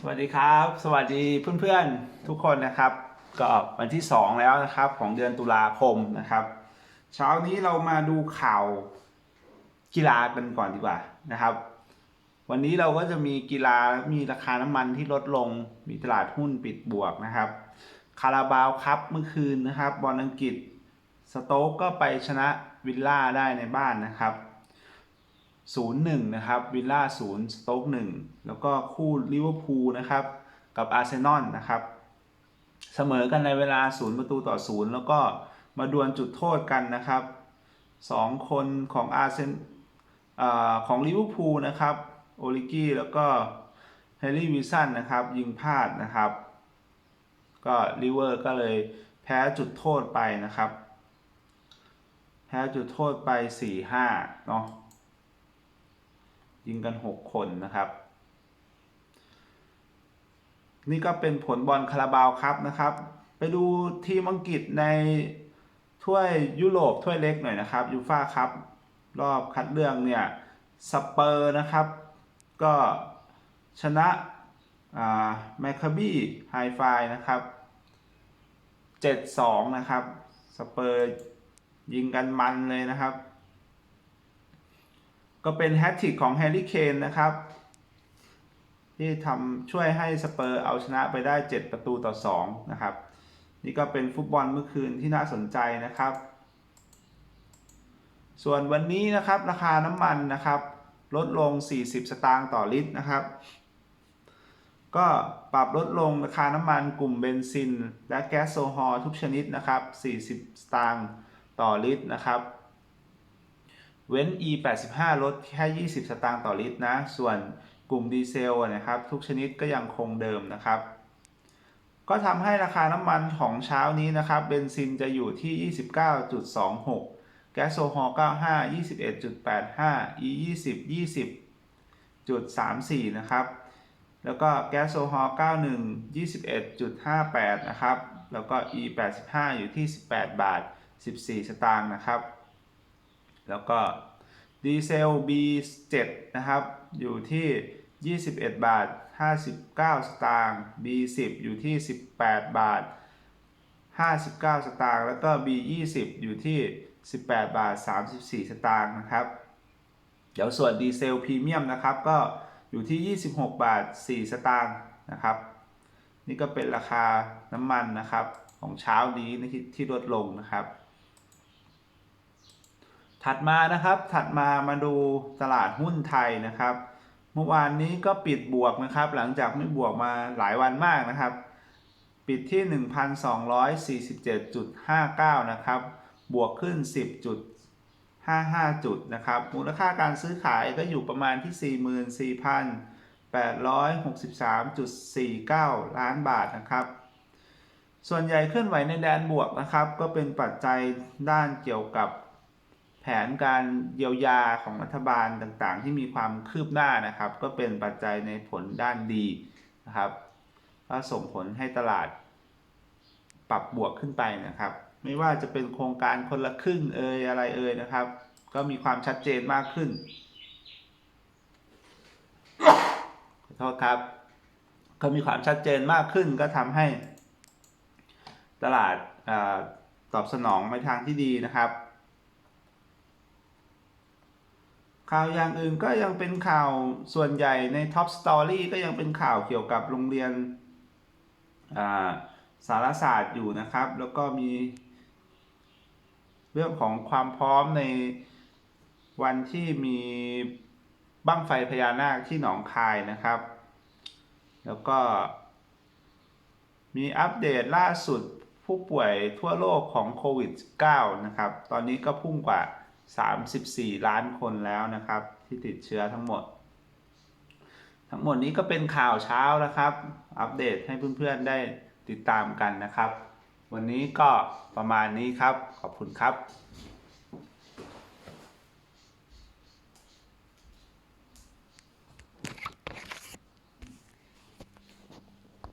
สวัสดีครับ สวัสดีเพื่อนๆทุกคนนะครับ ก็วันที่ 2 แล้วนะครับของเดือนตุลาคมนะครับ เช้านี้เรามาดูข่าวกีฬากันก่อนดีกว่านะครับ วันนี้เราก็จะมีกีฬามีราคาน้ำมันที่ลดลงมีตลาดหุ้นปิดบวกนะครับคาราบาวครับเมื่อคืนนะครับบอลอังกฤษสโต๊กก็ไปชนะวิลล่าได้ในบ้านนะครับ 0-1 นะครับวิลล่า0สโต๊ก1แล้วก็คู่ลิเวอร์พูลนะครับ กับอาร์เซนอลนะครับ เสมอกันในเวลา 0 ประตูต่อ 0 แล้วก็มาดวลจุดโทษกันนะครับ 2 คนของอาร์เซนอของลิเวอร์พูลนะครับโอลิกี้แล้วก็เฮนรี่วิสันนะครับ ยิงพลาดนะครับ ก็ลิเวอร์ก็เลยแพ้จุดโทษไปนะครับ แพ้จุดโทษไป 4-5 เนาะ ยิงกัน 6 คนนะครับ นี่ก็เป็นผลบอลคาราบาวครับนะครับ ไปดูทีมอังกฤษในถ้วยยุโรปถ้วยเล็กหน่อยนะครับยูฟ่าครับรอบคัดเลือกเนี่ยสเปอร์นะครับ ก็ชนะแมคคาบี้ไฮไฟนะครับ7-2 นะครับ สเปอร์ยิงกันมันเลยนะครับ ก็เป็นแฮตทริกของแฮร์รี่เคนนะครับ ที่ทำช่วยให้สเปอร์เอาชนะไปได้ 7 ประตูต่อ 2 นะครับ นี่ก็เป็นฟุตบอลเมื่อคืนที่น่าสนใจนะครับ ส่วนวันนี้นะครับราคาน้ำมันนะครับ ลดลง 40 สตางค์ต่อลิตรนะครับ ก็ปรับลดลงราคาน้ำมันกลุ่มเบนซิน และแก๊สโซฮอลทุกชนิดนะครับ 40 สตางค์ต่อลิตรนะครับ เว้น E 85ลดแค่ 20 สตางค์ต่อลิตรนะ ส่วนกลุ่มดีเซลนะครับ ทุกชนิดก็ยังคงเดิมนะครับ ก็ทำให้ราคาน้ำมันของเช้านี้นะครับ เบนซินจะอยู่ที่ 29.26 แก๊สโซฮอล์95 21.85 E 20 20.34 นะครับ แล้วก็แก๊สโซฮอล์91 21.58 นะครับ แล้วก็ E 85อยู่ที่ 18 บาท 14 สตางค์นะครับ แล้วก็ดีเซล B7 นะครับ อยู่ที่ 21 บาท 59 สตางค์ B10 อยู่ที่ 18 บาท 59 สตางค์ แล้วก็ B20 อยู่ที่ 18 บาท 34 สตางค์นะครับ เดี๋ยวส่วนดีเซลพรีเมียมนะครับ ก็อยู่ที่ 26 บาท 4 สตางค์นะครับ นี่ก็เป็นราคาน้ำมันนะครับของเช้านี้ที่ลดลงนะครับ ถัดมานะครับ ถัดมามาดูตลาดหุ้นไทยนะครับ เมื่อวานนี้ก็ปิดบวกนะครับ หลังจากไม่บวกมาหลายวันมากนะครับ ปิดที่ 1,247.59 นะครับ บวกขึ้น 10.55 จุดนะครับ มูลค่าการซื้อขายก็อยู่ประมาณที่ 44,863.49 ล้านบาทนะครับส่วนใหญ่เคลื่อนไหวในแดนบวกนะครับ ก็เป็นปัจจัยด้านเกี่ยวกับ นการเยียวยาของรัฐบาลต่างๆ ที่มีความคืบหน้านะครับ ก็เป็นปัจจัยในผลด้านดีนะครับก็ส่งผลให้ตลาดปรับบวกขึ้นไปนะครับ ไม่ว่าจะเป็นโครงการคนละครึ่งเอ่ยอะไรเอ่ยนะครับ ก็มีความชัดเจนมากขึ้นขอโทษครับ ก็มีความชัดเจนมากขึ้นก็ทำให้ ตลาดอตอบสนองไปทางที่ดีนะครับ ข่าวอย่างอื่นก็ยังเป็นข่าวส่วนใหญ่ใน Top Story ก็ยังเป็นข่าวเกี่ยวกับโรงเรียนสารศาสตร์อยู่นะครับ แล้วก็มีเรื่องของความพร้อมในวันที่มีบั้งไฟพญานาคที่หนองคายนะครับ แล้วก็มีอัปเดตล่าสุดผู้ป่วยทั่วโลกของโควิด -19 นะครับ ตอนนี้ก็พุ่งกว่า 34 ล้านคนแล้วนะครับ ที่ติดเชื้อทั้งหมด ทั้งหมดนี้ก็เป็นข่าวเช้านะครับ อัปเดตให้เพื่อนๆได้ติดตามกันนะครับ วันนี้ก็ประมาณนี้ครับ ขอบคุณครับ